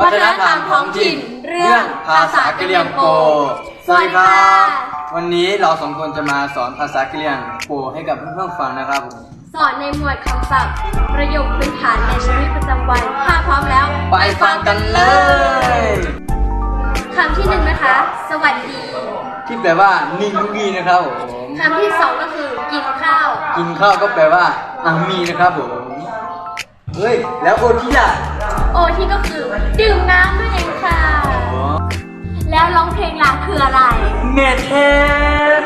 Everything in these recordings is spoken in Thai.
วัฒนธรรมท้องถิ่น เรื่องภาษากะเหรี่ยงโป สวัสดีครับ วันนี้เราสองคนจะมาสอนภาษากะเหรี่ยงโปให้กับเพื่อนๆฟังนะครับผม สอนในหมวดคำศัพท์ ประโยคพื้นฐานในชีวิตประจำวัน ถ้าพร้อมแล้ว ไปฟังกันเลยคำที่หนึ่งนะคะ สวัสดี ที่แปลว่านิ่งยุกีนะครับผมคำที่สองก็คือกินข้าว กินข้าวก็แปลว่าอังมีนะครับผม เฮ้ย แล้วโอที่ล่ะ โอที่ก็คือดื่มน้ำนั่นเองค่ะอ๋อแล้วร้องเพลงลาคืออะไร เมเทส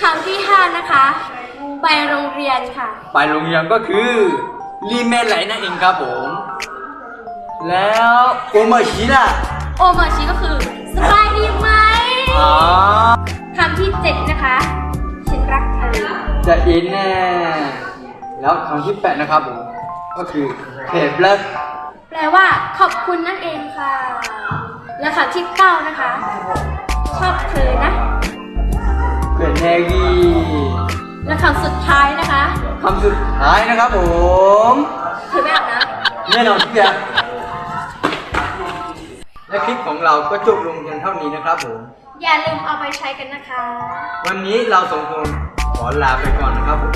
คำที่ห้านะคะ ไปโรงเรียนค่ะ ไปโรงเรียนก็คือรีเมนไหลนั่นเองครับผม แล้วโอมาชิล่ะโอเมอร์ชีก็คือสบายดีไหมอ๋อคำที่เจ็ดนะคะฉันรักเธอจะอินแน่แล้วคำที่แปดนะครับผมก็คือเทปเลิกแป ลว่าขอบคุณนั่นเองค่ะ และคำที่เก้านะคะ ชอบเธอนะเกิดแนกีและคำสุดท้ายนะคะคำสุดท้ายนะครับผมคือไม่อาบน้แน่นอนที่จะและคลิปของเราก็จบลงเพียงเท่านี้นะครับผมำอย่าลืมเอาไปใช้กันนะคะ วันนี้เราสองคนขอลาไปก่อนนะครับผม